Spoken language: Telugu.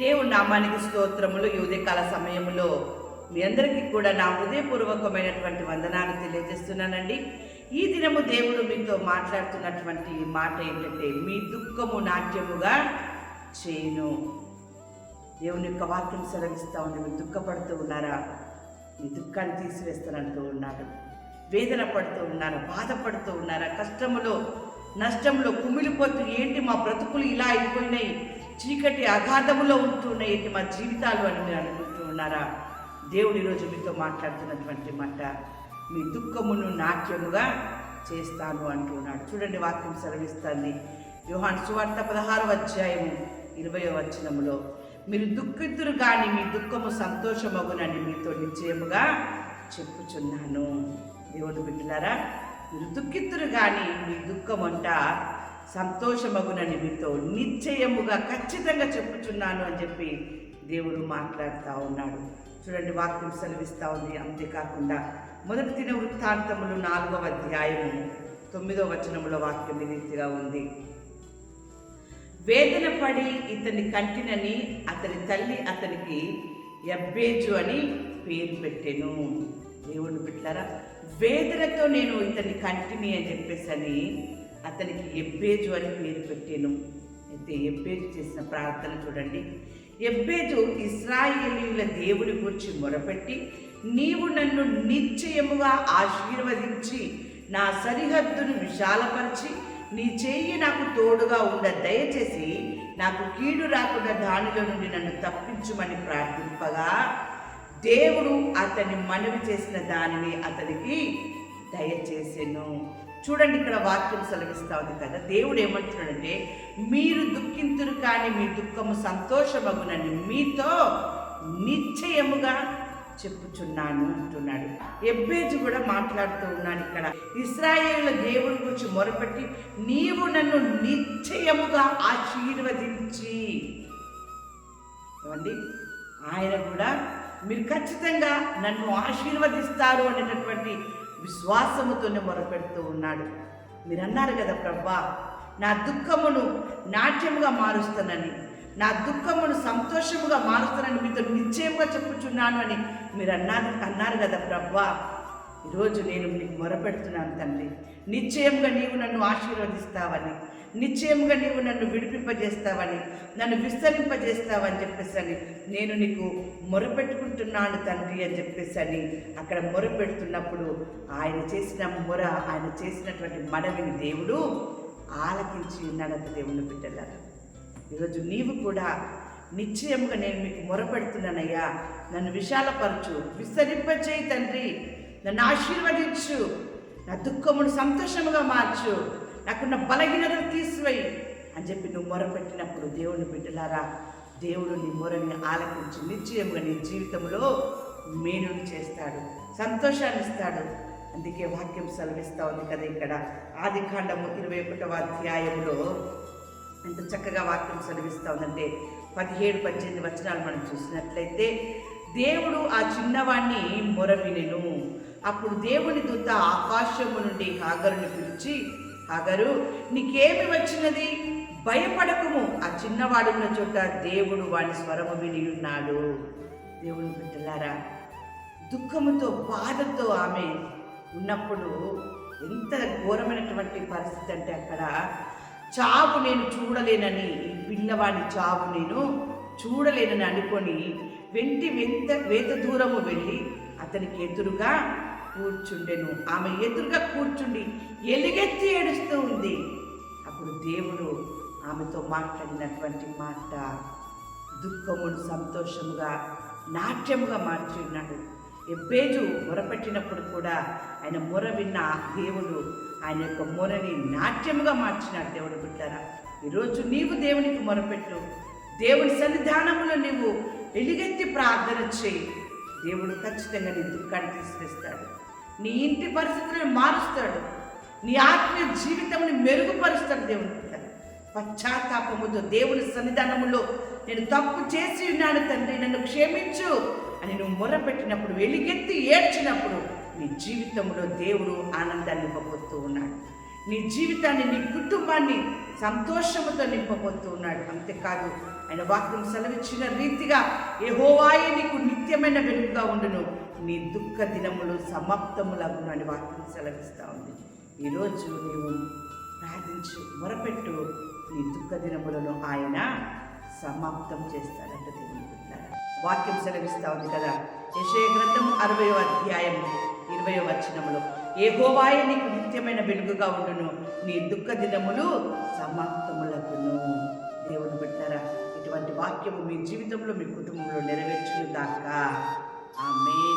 దేవుని నామానికి స్తోత్రములు. ఈ సమయంలో మీ అందరికీ కూడా నా హృదయపూర్వకమైనటువంటి వందనాలు తెలియజేస్తున్నానండి. ఈ దినము దేవుడు మీతో మాట్లాడుతున్నటువంటి మాట ఏంటంటే మీ దుఃఖము నాట్యముగా చేయను. దేవుని యొక్క వాక్యం సెలవిస్తూ ఉంది. మీరు దుఃఖపడుతూ ఉన్నారా? మీ దుఃఖాన్ని తీసివేస్తానంటూ ఉన్నారు వేదన పడుతూ ఉన్నారా? బాధపడుతూ ఉన్నారా? కష్టములో నష్టంలో కుమిలిపోతూ ఏంటి మా బ్రతుకులు ఇలా అయిపోయినాయి? చీకటి అగాధములో ఉంటున్నాయి మా జీవితాలు అని మీరు అనుకుంటూ ఉన్నారా? దేవుడు ఈరోజు మీతో మాట్లాడుతున్నటువంటి మాట మీ దుఃఖమును నాట్యముగా చేస్తాను అంటున్నాడు చూడండి వాక్యం సెలవిస్తుంది. యోహాన్ సువార్త పదహారు అధ్యాయము ఇరవయో వచనములో మీరు దుఃఖితురు కానీ మీ దుఃఖము సంతోషమగునని మీతో నిశ్చయముగా చెప్పుచున్నాను. దేవుడు బిడ్డలారా మీరు దుఃఖితురు కానీ మీ దుఃఖం అంట సంతోషమగునని మీతో నిశ్చయముగా ఖచ్చితంగా చెప్పుచున్నాను అని చెప్పి దేవుడు మాట్లాడుతూ ఉన్నాడు. చూడండి వాక్యం సెలవిస్తూ ఉంది. అంతేకాకుండా మొదటి దిన వృత్తాంతములు నాలుగవ అధ్యాయము తొమ్మిదవ వచనముల వాక్యం ఈ రీతిగా ఉంది. వేదన పడి ఇతని కంటినని అతని తల్లి అతనికి ఎబ్బేజు అని పేరు పెట్టాను. దేవుని పెట్టారా వేదనతో నేను ఇతని కంటిని అని చెప్పేసి అని అతనికి ఎబ్బేజు అని పేరు పెట్టాను. అయితే ఎబ్బేజు చేసిన ప్రార్థన చూడండి. ఎబ్బేజు ఇస్రాయేలీల దేవుడి గురించి మొరపెట్టి నీవు నన్ను నిశ్చయముగా ఆశీర్వదించి నా సరిహద్దును విశాలపరిచి నీ చెయ్యి నాకు తోడుగా ఉండ దయచేసి నాకు కీడు రాకుండా దానిలో నుండి నన్ను తప్పించుమని ప్రార్థింపగా దేవుడు అతని మనవి చేసిన దానిని అతనికి దయచేసెను. చూడండి ఇక్కడ వాక్యం సెలవిస్తా ఉంది కదా. దేవుడు ఏమంటున్నాడంటే మీరు దుఃఖింతురు కానీ మీ దుఃఖము సంతోషమగునని మీతో నిశ్చయముగా చెప్పుచున్నాను అంటున్నాడు. ఎబ్బేజు కూడా మాట్లాడుతూ ఉన్నాను ఇక్కడ. ఇస్రాయేళ్ళ దేవుడి గురించి మొరపెట్టి నీవు నన్ను నిశ్చయముగా ఆశీర్వదించి ఏమండి? ఆయన కూడా మీరు ఖచ్చితంగా నన్ను ఆశీర్వదిస్తారు అనేటటువంటి విశ్వాసముతోనే మొరపెడుతూ ఉన్నాడు. మీరు అన్నారు కదా ప్రభా నా దుఃఖమును నాట్యముగా మారుస్తానని నా దుఃఖమును సంతోషముగా మారుస్తానని మీతో నిశ్చయంగా చెప్పుచున్నాను అని మీరు అన్నారు అన్నారు కదా ప్రభా. ఈరోజు నేను నీకు మొరపెడుతున్నాను తండ్రి. నిశ్చయంగా నీవు నన్ను ఆశీర్వదిస్తావని నిశ్చయంగా నీవు నన్ను విడిపింపజేస్తావని నన్ను విస్తరింపజేస్తావని చెప్పేసి అని నేను నీకు మొరపెట్టుకుంటున్నాను తండ్రి అని చెప్పేసి అని అక్కడ మొరపెడుతున్నప్పుడు ఆయన చేసిన మొర ఆయన చేసినటువంటి మనవిని దేవుడు ఆలకించి ఉన్నాడంత దేవుని బిడ్డలారా. ఈరోజు నీవు కూడా నిశ్చయముగా నేను మీకు మొరపెడుతున్నానయ్యా. నన్ను విశాలపరచు విస్తరింపచేయి తండ్రి. నన్ను ఆశీర్వదించు. నా దుఃఖమును సంతోషముగా మార్చు. నాకున్న బలహీనతను తీసివేయి అని చెప్పి నువ్వు మొరపెట్టినప్పుడు దేవుని బిడ్డలారా దేవుడు నీ మొరని ఆలకించి నిశ్చయముగా నీ జీవితంలో మేలుని చేస్తాడు సంతోషాన్ని ఇస్తాడు. అందుకే వాక్యం సెలవిస్తూ ఉంది కదా ఇక్కడ. ఆది కాండము ఇరవై ఒకటవ అధ్యాయంలో ఎంత చక్కగా వాక్యం సెలవిస్తూ ఉందంటే పదిహేడు పద్దెనిమిది వచనాలు మనం చూసినట్లయితే దేవుడు ఆ చిన్నవాణ్ణి మొర వినెను అప్పుడు దేవుని దూత ఆకాశము నుండి హాగరుని పిలిచి హాగరు నీకేమి వచ్చినది? భయపడకము. ఆ చిన్నవాడున్న చోట దేవుడు వాడి స్వరము విని ఉన్నాడు. దేవుని బిడ్డలారా దుఃఖముతో బాధతో ఆమె ఉన్నప్పుడు ఎంత ఘోరమైనటువంటి పరిస్థితి అంటే అక్కడ చావు నేను చూడలేనని ఈ పిల్లవాడి చావు నేను చూడలేనని అనుకొని వెంటి వెంత వేత దూరము వెళ్ళి అతనికి ఎదురుగా కూర్చుండెను. ఆమె ఎదురుగా కూర్చుండి ఎలుగెత్తి ఏడుస్తూ ఉంది. అప్పుడు దేవుడు ఆమెతో మాట్లాడినటువంటి మాట దుఃఖమును సంతోషముగా నాట్యముగా మార్చున్నాడు ఎబ్బేజు మొరపెట్టినప్పుడు కూడా ఆయన మొర విన్న ఆ దేవుడు ఆయన యొక్క మొరని నాట్యముగా మార్చినాడు దేవుడు బిడ్డారా. ఈరోజు నీవు దేవునికి మొరపెట్టు. దేవుని సన్నిధానములో నీవు ఎలుగెత్తి ప్రార్థన చేయి. దేవుడు ఖచ్చితంగా నీ దుఃఖాన్ని తీసివేస్తాడు. నీ ఇంటి పరిస్థితులను మారుస్తాడు. నీ ఆత్మీయ జీవితంని మెరుగుపరుస్తాడు దేవుని పశ్చాత్తాపముతో దేవుని సన్నిధానములో నేను తప్పు చేసి ఉన్నాను తండ్రి నన్ను క్షమించు అని నువ్వు మొరపెట్టినప్పుడు వెలిగెత్తి ఏడ్చినప్పుడు నీ జీవితంలో దేవుడు ఆనందాన్ని ఇవ్వబోతూ ఉన్నాడు. నీ జీవితాన్ని నీ కుటుంబాన్ని సంతోషముతో నింపబోతూ ఉన్నాడు అంతేకాదు ఆయన వాక్యం సెలవిచ్చిన రీతిగా యెహోవాయే నీకు నిత్యమైన వెలుగుగా ఉండును. నీ దుఃఖ దినములు సమాప్తములగును అని వాక్యం సెలవిస్తూ ఉంది. ఈరోజు నీవు ప్రార్థించు మొరపెట్టు. నీ దుఃఖ దినములను ఆయన సమాప్తం చేస్తాడంట దేవుని వాక్యం సెలవిస్తూ ఉంది కదా. యశయ గ్రంథం అరవయో అధ్యాయం ఇరవయో వచనములో ఏ నీకు నిత్యమైన వెలుగుగా ఉండును. నీ దుఃఖ దినములు సమాప్తములకును దేవుని బిడ్డారా ఇటువంటి వాక్యము మీ జీవితంలో మీ కుటుంబంలో నెరవేర్చును దాకా ఆమె